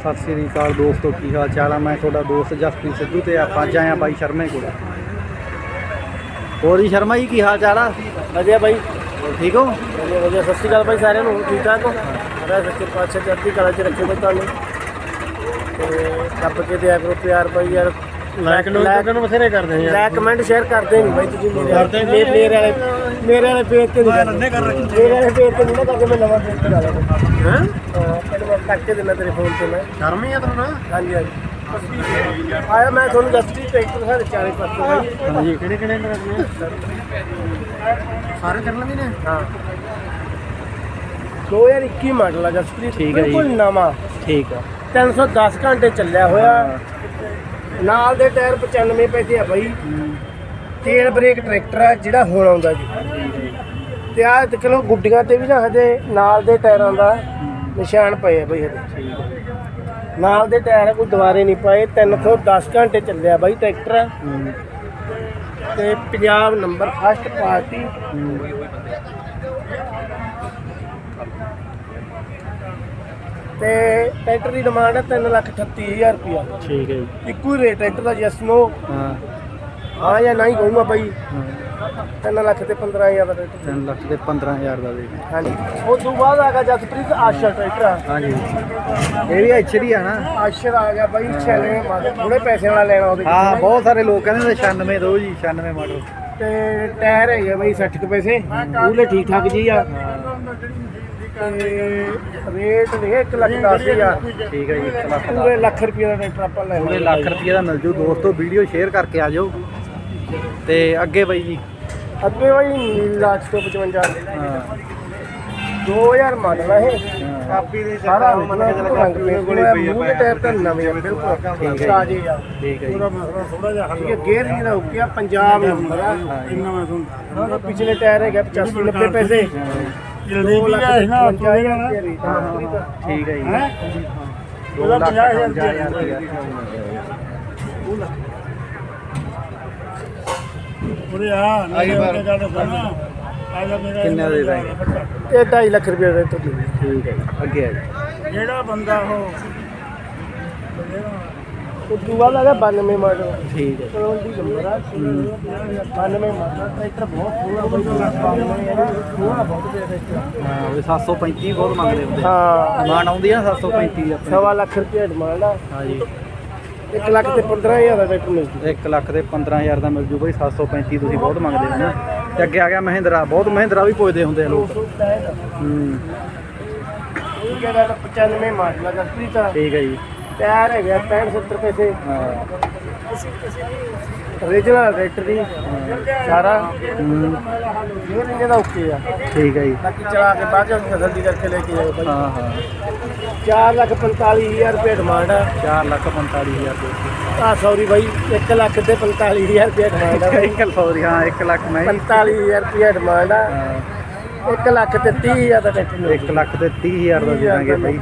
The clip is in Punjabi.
ਸਤਿ ਸ੍ਰੀ ਅਕਾਲ ਦੋਸਤੋ ਕੀ ਹਾਲ ਚਾਲ ਆ? ਮੈਂ ਤੁਹਾਡਾ ਦੋਸਤ ਜਸਪ੍ਰੀਤ ਸਿੱਧੂ ਤੇ ਆਪਾਂ ਅੱਜ ਆਏ ਆ ਬਾਈ ਸ਼ਰਮੇ ਕੋਲ। ਹੋਰ ਜੀ ਸ਼ਰਮਾ ਜੀ ਕੀ ਹਾਲ ਚਾਲ ਆ? ਵਧੀਆ ਬਾਈ। ਠੀਕ ਹੋ? ਵਧੀਆ ਸਤਿ ਸ਼੍ਰੀ ਅਕਾਲ ਬਾਈ ਸਾਰਿਆਂ ਨੂੰ। ਠੀਕ ਠਾਕ ਹੋ? ਮੇਰਾ ਸੱਚੇ ਪਾਤਸ਼ਾਹ ਚੜ੍ਹਦੀ ਕਲਾ 'ਚ ਰੱਖੇ ਬਾਈ ਤੁਹਾਨੂੰ। ਤੇ ਰੱਬ ਕੇ ਦਿਆ ਕਰੋ ਪਿਆਰ ਬਾਈ ਯਾਰ। ਲਾਈਕ ਲਾਈਕ ਨੂੰ ਬਥੇਰੇ ਕਰਦੇ ਯਾਰ। ਲਾਈਕ ਕਮੈਂਟ ਸ਼ੇਅਰ ਕਰਦੇ ਨਹੀਂ ਬਾਈ ਤੁਸੀਂ ਮੇਰੇ ਮੇਰੇ ਵਾਲੇ ਮੇਰੇ ਵਾਲੇ ਪੇਜ ਤੇ ਨਹੀਂ ਕਰਦੇ ਮੇਰੇ ਵਾਲੇ ਪੇਜ ਤੇ ਨਹੀਂ ਨਾ ਕਰਦੇ ਮੈਂ ਨਵਾਂ ਪੇਜ ਤੇ ਲਾ ਲਾਂ ਹਾਂ ਮੈਂ ਕਰਕੇ ਦੇਣਾ ਤੇਰੇ ਫੋਨ ਤੇ ਮੈਂ। ਸ਼ਰਮੀ ਆ ਤੈਨੂੰ ਨਾ? ਹਾਂਜੀ ਹਾਂਜੀ। ਆਇਆ ਮੈਂ ਤੁਹਾਨੂੰ ਦੱਸਦੀ ਟਰੈਕਟਰ ਸਾਰੇ ਚਾਰੇ ਪਾਸੇ ਹਾਂਜੀ। ਕਿਹੜੇ ਕਿਹੜੇ ਕਰਨੇ ਸਾਰੇ ਕਰ ਲੈਂਦੇ ਨੇ? ਹਾਂ। 2021 ਮਾਡਲ ਆ ਜਸਪ੍ਰੀਤ ਠੀਕ ਹੈ। ਬਿਲਕੁਲ ਨਵਾਂ। ਠੀਕ ਆ। 310 ਘੰਟੇ ਚੱਲਿਆ ਹੋਇਆ। ਨਾਲ ਦੇ ਟਾਇਰ 95 ਪੈਸੇ ਆ ਬਾਈ। ਤੇਲ ਬ੍ਰੇਕ ਟਰੈਕਟਰ ਆ ਜਿਹੜਾ ਹੁਣ ਆਉਂਦਾ ਜੀ। ਤੇ ਆਹ ਦੇਖ ਲਓ ਗੁੱਡੀਆਂ ਤੇ ਵੀ ਨਾ ਹਜੇ ਨਾਲ ਦੇ ਟਾਇਰਾਂ ਦਾ ਨਿਸ਼ਾਨ ਪਏ ਆ ਬਾਈ ਹਜੇ। ਨਾਲ ਦੇ ਟਾਇਰ ਕੋਈ ਦੁਬਾਰੇ ਨਹੀਂ ਪਏ 310 ਘੰਟੇ ਚੱਲਿਆ ਬਾਈ ਟਰੈਕਟਰ। ਤੇ ਪੰਜਾਬ ਨੰਬਰ ਫਸਟ ਪਾਰਟੀ। ਤੇ ਟਰੈਕਟਰ ਦੀ ਡਿਮਾਂਡ ਹੈ 338000 ਰੁਪਇਆ। ਠੀਕ ਹੈ ਜੀ। ਇੱਕੋ ਹੀ ਰੇਟ ਟਰੈਕਟਰ ਦਾ ਯੈਸ ਨੋ। ਹਾਂ। ਹਾਂ ਜਾਂ ਨਹੀਂ ਕਹੂੰਗਾ ਬਾਈ ਹਾਂ। 3 ਲੱਖ ਤੇ 15000 ਦਾ ਟਰੈਕਟਰ 3 ਲੱਖ ਤੇ 15000 ਦਾ ਦੇ ਹਾਂਜੀ। ਉਸ ਤੋਂ ਬਾਅਦ ਆ ਗਿਆ ਜਸਪ੍ਰੀਤ ਆਸ਼ਰ ਟਰੈਕਟਰ ਆ। ਹਾਂਜੀ। ਇਹ ਵੀ ਐਚਡੀ ਆ ਨਾ। ਆਸ਼ਰ ਆ ਗਿਆ ਬਾਈ 96 ਮਾਡਲ। ਥੋੜੇ ਪੈਸੇ ਵਾਲਾ ਲੈਣਾ ਉਹਦੇ। ਹਾਂ ਬਹੁਤ ਸਾਰੇ ਲੋਕ ਕਹਿੰਦੇ ਨੇ 96 ਦੋ ਜੀ 96 ਮਾਡਲ। ਤੇ ਟਾਇਰ ਹੈਗੇ ਬਾਈ 60 ਕੁ ਪੈਸੇ। ਪੂਰੇ ਠੀਕ ਠਾਕ ਜੀ ਆ। ਤੇ ਰੇਟ ਨੇ 1 ਲੱਖ 10000 ਠੀਕ ਹੈ ਜੀ 1 ਲੱਖ ਦਾ ਪੂਰੇ ਲੱਖ ਰੁਪਏ ਦਾ ਟਰੈਕਟਰ ਆਪਾਂ ਲੈਣਾ ਪੂਰੇ ਲੱਖ ਰੁਪਏ ਦਾ ਮਿਲ ਜੂ। ਦੋਸਤੋ ਵੀਡੀਓ ਸ਼ੇਅਰ ਕਰਕੇ ਆ ਜਾਓ। ਤੇ ਅੱਗੇ ਬਾਈ ਜੀ। ਅੱਗੇ ਬਾਈ ਨੀਲਾ 155 ਹਾਂ 2000 ਮਾਡਲ ਇਹ। ਕਾਪੀ ਦੇ ਸਾਰਾ ਮਤਲਬ ਰੰਗ ਪੇਂਟ ਹੋਇਆ ਮੂੰਹ ਦੇ ਟਾਇਰ ਤਾਂ ਨਵੇਂ ਆ ਬਿਲਕੁਲ। ਤਾਜ਼ੇ ਆ। ਠੀਕ ਹੈ ਜੀ। ਥੋੜਾ ਜਿਹਾ ਹਲਕੇ ਗੇਅਰ ਜਿਹੜਾ ਹੋ ਗਿਆ ਪੰਜਾਬ ਨੰਬਰ ਆ ਇੰਨਾ ਮੈਂ ਤੁਹਾਨੂੰ ਪਿਛਲੇ ਟਾਇਰ ਹੈਗਾ 85 90 ਪੈਸੇ। ਜਲਦੀ ਵੀ ਸੀ ਨਾ ਠੀਕ ਹੈ ਜੀ। ਦੋ ਲੱਖ 50000 ਰੁਪਏ। ਉਰੇ ਆ ਨਹੀਂ ਉਹਨੇ ਗੱਲ ਸੁਣਾ ਆ ਜਾ ਮੇਰਾ ਕਿੰਨੇ ਦੇ ਦਾਂਗੇ ਇਹ 2.5 ਲੱਖ ਰੁਪਏ ਦਾ ਹੋਊਗਾ। ਠੀਕ ਹੈ ਜੀ ਅੱਗੇ ਆ ਜੀ। ਜਿਹੜਾ ਬੰਦਾ ਉਹ ਤੋਂ ਬਾਅਦ ਆ ਗਿਆ 92 ਮਾਡਲ। ਠੀਕ ਹੈ। ਕਰੋਲ ਦੀ ਨੰਬਰ ਆ। 92 ਮਾਡਲ ਟਰੈਕਟਰ ਬਹੁਤ ਸੋਹਣਾ ਬਈ ਸੋਹਣਾ ਬਹੁਤ ਦੇ ਟਰੈਕਟਰ ਹਾਂ ਉਹ 735 ਬਹੁਤ ਮੰਗਦੇ ਹੁੰਦੇ ਹਾਂ। ਡਿਮਾਂਡ ਆਉਂਦੀ ਆ ਨਾ 735 ਦੀ ਸਵਾ ਲੱਖ ਰੁਪਏ ਡਿਮਾਂਡ ਆ। ਹਾਂ ਜੀ 1 ਲੱਖ ਤੇ 15000 ਦਾ ਟਰੈਕਟਰ ਮਿਲ ਜੂ। 1 ਲੱਖ ਦੇ 15000 ਦਾ ਮਿਲ ਜੂ ਬਈ 735 ਤੁਸੀਂ ਬਹੁਤ ਮੰਗਦੇ ਹੋ ਨਾ। ਤੇ ਅੱਗੇ ਆ ਗਿਆ ਮਹਿੰਦਰਾ ਬਹੁਤ ਮਹਿੰਦਰਾ ਵੀ ਪੁੱਛਦੇ ਹੁੰਦੇ ਆ ਲੋਕ। 200 ਟਾਇਰ ਹੂੰ। ਠੀਕ ਹੈ ਦਾ 95 ਮਾਡਲ ਜਸਪ੍ਰੀਤ ਆ। ਠੀਕ ਹੈ ਜੀ। ਟਾਇਰ ਹੈਗਾ 65 70 ਪੈਸੇ। ਹਾਂ। ਓਰੀਜਨਲ ਟਰੈਕਟਰ ਦੀ ਸਾਰਾ। ਹੂੰ, ਗੇਅਰ ਇੰਜਨ ਦਾ ਓਕੇ ਆ। ਠੀਕ ਹੈ ਜੀ। ਬਾਕੀ ਚਲਾ ਕੇ ਬਾਅਦ ਚ ਤਸੱਲੀ ਕਰਕੇ ਲੈ ਕੇ ਜਾਓ ਹਾਂ ਹਾਂ। 4 ਲੱਖ 45000 ਰੁਪਏ ਡਿਮਾਂਡ ਆ। 4 ਲੱਖ 45000 ਦੇ ਆ ਸੌਰੀ ਬਾਈ 1 ਲੱਖ ਤੇ 45000 ਰੁਪਏ ਡਿਮਾਂਡ ਆ ਬਾਈ। ਇੱਕ ਸੌਰੀ ਹਾਂ 1 ਲੱਖ ਮੈਂ 45000 ਰੁਪਏ ਡਿਮਾਂਡ ਆ। 1 ਲੱਖ ਤੇ 30000 ਦਾ ਮਿਲ 1 ਲੱਖ ਤੇ 30000 ਦਾ ਦੇ ਦਾਂਗੇ ਬਈ।